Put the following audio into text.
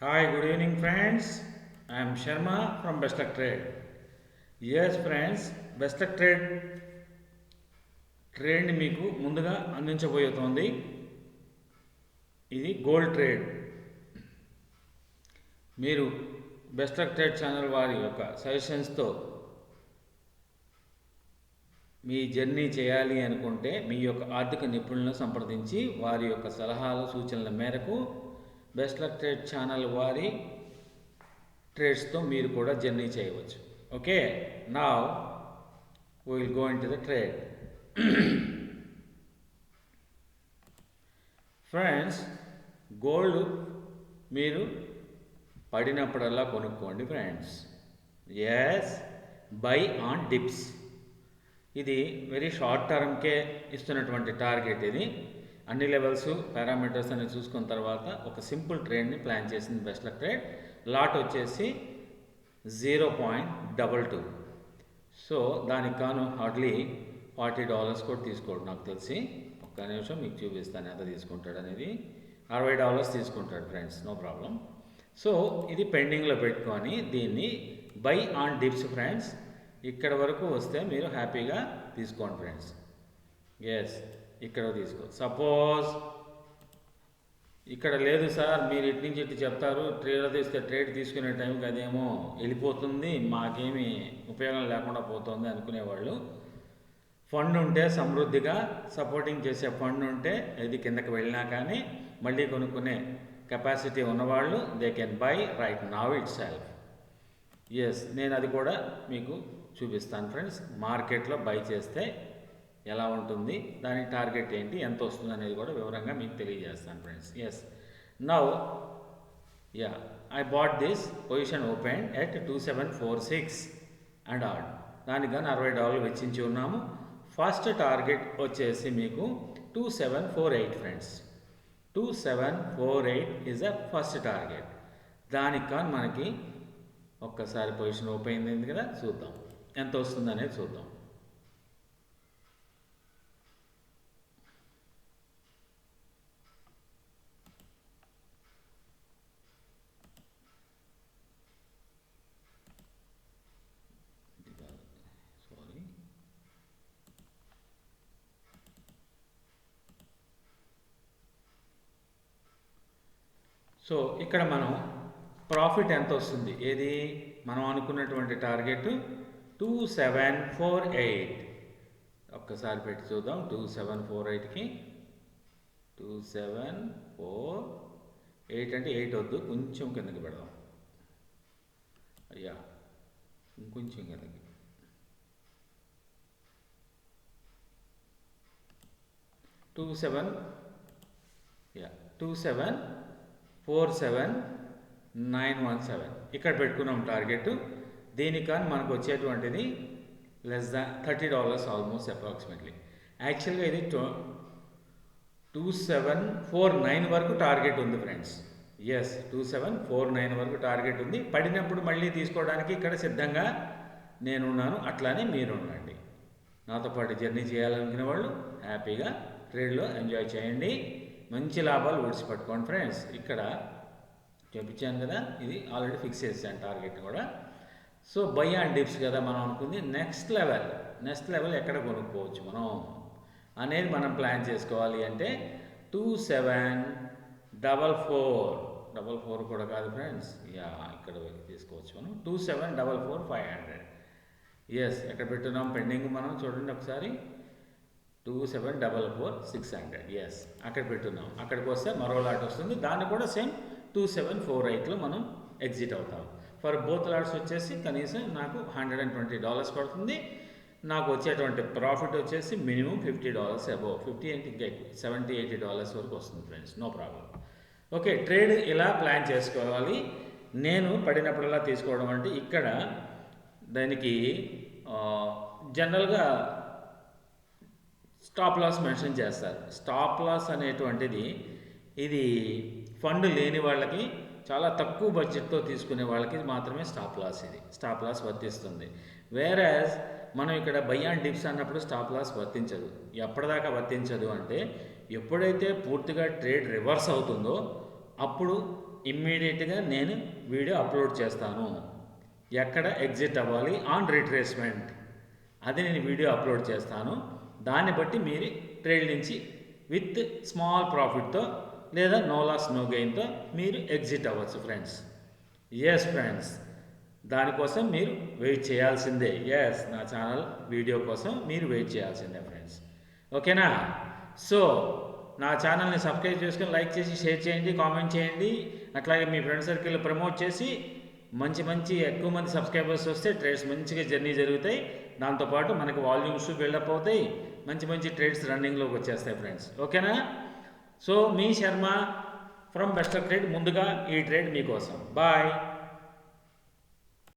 Hi, good evening, friends. I am Sharma from Best Luck Trade. Yes, friends, Best Luck Trade ట్రేడ్ని మీకు ముందుగా అందించబోతోంది ఇది gold trade మీరు best luck trade channel వారి యొక్క సజెషన్స్తో మీ journey చేయాలి అనుకుంటే మీ యొక్క ఆర్థిక నిపుణులను సంప్రదించి వారి యొక్క సలహాలు సూచనల మేరకు బెస్ట్ లక్ ట్రేడ్ ఛానల్ వారి ట్రేడ్స్తో మీరు కూడా జర్నీ చేయవచ్చు. ఓకే నా will go into the trade friends gold మీరు పడినప్పుడల్లా కొనుక్కోండి friends yes buy on dips ఇది వెరీ షార్ట్ టర్మ్కే ఇస్తున్నటువంటి టార్గెట్ ఇది. అన్ని లెవెల్స్ పారామీటర్స్ అనేవి చూసుకున్న తర్వాత ఒక సింపుల్ ట్రేడ్ని ప్లాన్ చేసింది బెస్ట్ లక్ ట్రేడ్ లాట్ వచ్చేసి zero point double two. So దానికి కాను హార్డ్లీ ఫార్టీ డాలర్స్ కూడా తీసుకోడు నాకు తెలిసి. ఒక్క నిమిషం మీకు చూపిస్తాను ఎంత తీసుకుంటాడు అనేది. అరవై డాలర్స్ తీసుకుంటాడు ఫ్రెండ్స్ నో ప్రాబ్లం. సో ఇది పెండింగ్లో పెట్టుకొని దీన్ని బై ఆన్ డిప్స్ ఫ్రెండ్స్ ఇక్కడ వరకు వస్తే మీరు హ్యాపీగా తీసుకోండి ఫ్రెండ్స్. ఎస్ ఇక్కడ తీసుకో. సపోజ్ ఇక్కడ లేదు సార్ మీరు ఇటు నుంచి ఇటు చెప్తారు ట్రేడర్ తీస్తే ట్రేడ్ తీసుకునే టైంకి అదేమో వెళ్ళిపోతుంది మాకేమీ ఉపయోగం లేకుండా పోతుంది అనుకునేవాళ్ళు. ఫండ్ ఉంటే సమృద్ధిగా సపోర్టింగ్ చేసే ఫండ్ ఉంటే ఇది కిందకి వెళ్ళినా కానీ మళ్ళీ కొనుక్కునే కెపాసిటీ ఉన్నవాళ్ళు they can buy right now itself yes నేను అది కూడా మీకు చూపిస్తాను ఫ్రెండ్స్ మార్కెట్లో బై చేస్తే ఎలా ఉంటుంది దాని టార్గెట్ ఏంటి ఎంత వస్తుంది అనేది కూడా వివరంగా మీకు తెలియజేస్తాను friends yes now yeah I bought this position open at two seven four six and add దానికి కానీ అరవై డాలర్లు వెచ్చించి ఉన్నాము. ఫస్ట్ టార్గెట్ వచ్చేసి మీకు two seven four eight friends two seven four eight is a first target దానికి కానీ మనకి ఒక్కసారి పొజిషన్ ఓపెన్ అయింది కదా చూద్దాం. ఎంత వస్తుంది అనేది చూద్దాం సారీ సో ఇక్కడ మనం ప్రాఫిట్ ఎంత వస్తుంది? ఏది? మనం అనుకున్నటువంటి target two seven four eight ఒక్కసారి పెట్టి చూద్దాం. టూ సెవెన్ ఫోర్ ఎయిట్కి టూ సెవెన్ ఫోర్ ఎయిట్ అంటే ఎయిట్ వద్దు కొంచెం కిందకి పెడదాం. అయ్యా ఇంకొంచెం కిందకి. Two seven yeah two seven four seven nine one seven. ఇక్కడ పెట్టుకున్నాం టార్గెట్ దీనికని మనకు వచ్చేటువంటిది less than thirty dollars almost approximately యాక్చువల్గా ఇది టూ సెవెన్ ఫోర్ నైన్ వరకు టార్గెట్ ఉంది friends yes two seven four nine వరకు టార్గెట్ ఉంది. పడినప్పుడు మళ్ళీ తీసుకోవడానికి ఇక్కడ సిద్ధంగా నేనున్నాను. అట్లానే మీరు ఉండండి నాతో పాటు జర్నీ చేయాలనుకునే వాళ్ళు హ్యాపీగా ట్రేడ్లో ఎంజాయ్ చేయండి. మంచి లాభాలు ఓడిచిపెట్టుకోండి ఫ్రెండ్స్. ఇక్కడ చూపించాను కదా ఇది ఆల్రెడీ ఫిక్స్ చేసాను టార్గెట్ కూడా. సో బై అండ్ డిప్స్ కదా మనం అనుకుంది. నెక్స్ట్ లెవెల్ నెక్స్ట్ లెవెల్ ఎక్కడ కొనుక్కోవచ్చు మనం? అనేది మనం ప్లాన్ చేసుకోవాలి అంటే two seven double four double four కూడా కాదు ఫ్రెండ్స్ యా ఇక్కడ తీసుకోవచ్చు మనం. Two seven double four five hundred yes ఎక్కడ పెట్టున్నాం? పెండింగ్ మనం. చూడండి ఒకసారి. Two seven double four six hundred yes అక్కడ పెట్టున్నాం. అక్కడికి వస్తే మరో లాట్ వస్తుంది. దాన్ని కూడా సేమ్ టూ సెవెన్ ఫోర్ ఎయిట్లో మనం ఎగ్జిట్ అవుతాం. ఫర్ బోత్ లాట్స్ వచ్చేసి కనీసం నాకు హండ్రెడ్ అండ్ ట్వంటీ డాలర్స్ పడుతుంది. నాకు వచ్చేటువంటి ప్రాఫిట్ వచ్చేసి minimum fifty dollars above fifty అంటే ఇంకా ఎక్కువ సెవెంటీ ఎయిటీ డాలర్స్ వరకు వస్తుంది friends no problem okay trade ఇలా ప్లాన్ చేసుకోవాలి? నేను పడినప్పుడల్లా తీసుకోవడం అంటే ఇక్కడ దానికి జనరల్గా స్టాప్ లాస్ మెన్షన్ చేస్తారు. స్టాప్ లాస్ అనేటువంటిది ఇది ఫండ్ లేని వాళ్ళకి చాలా తక్కువ బడ్జెట్తో తీసుకునే వాళ్ళకి మాత్రమే స్టాప్ లాస్ ఇది. స్టాప్ లాస్ వర్తిస్తుంది. వేరేజ్ మనం ఇక్కడ బై అండ్ డిప్స్ అన్నప్పుడు స్టాప్ లాస్ వర్తించదు. ఎప్పటిదాకా వర్తించదు అంటే ఎప్పుడైతే పూర్తిగా ట్రేడ్ రివర్స్ అవుతుందో అప్పుడు ఇమ్మీడియట్గా నేను వీడియో అప్లోడ్ చేస్తాను. ఎక్కడ ఎగ్జిట్ అవ్వాలి ఆన్ రిట్రేస్మెంట్ అది నేను వీడియో అప్లోడ్ చేస్తాను. దాన్ని బట్టి మీరు ట్రేడ్ నుంచి విత్ స్మాల్ ప్రాఫిట్తో లేదా నో లాస్ నో గెయిన్తో మీరు ఎగ్జిట్ అవ్వచ్చు ఫ్రెండ్స్. ఎస్ ఫ్రెండ్స్ దానికోసం మీరు వెయిట్ చేయాల్సిందే. ఎస్ నా ఛానల్ వీడియో కోసం మీరు వెయిట్ చేయాల్సిందే ఫ్రెండ్స్. ఓకేనా? సో నా ఛానల్ని సబ్స్క్రైబ్ చేసుకొని లైక్ చేసి షేర్ చేయండి కామెంట్ చేయండి. అట్లాగే మీ ఫ్రెండ్ సర్కిల్ ప్రమోట్ చేసి మంచి మంచి ఎక్కువ మంది సబ్స్క్రైబర్స్ వస్తే ట్రేడ్స్ మంచిగా జర్నీ జరుగుతాయి. దాంతోపాటు మనకి వాల్యూమ్స్ బిల్డప్ అవుతాయి. మంచి మంచి ట్రేడ్స్ రన్నింగ్లోకి వచ్చేస్తాయి ఫ్రెండ్స్ ఓకేనా? So me Sharma from best of trade ముందుగా ఈ ట్రేడ్ మీకోసం. బాయ్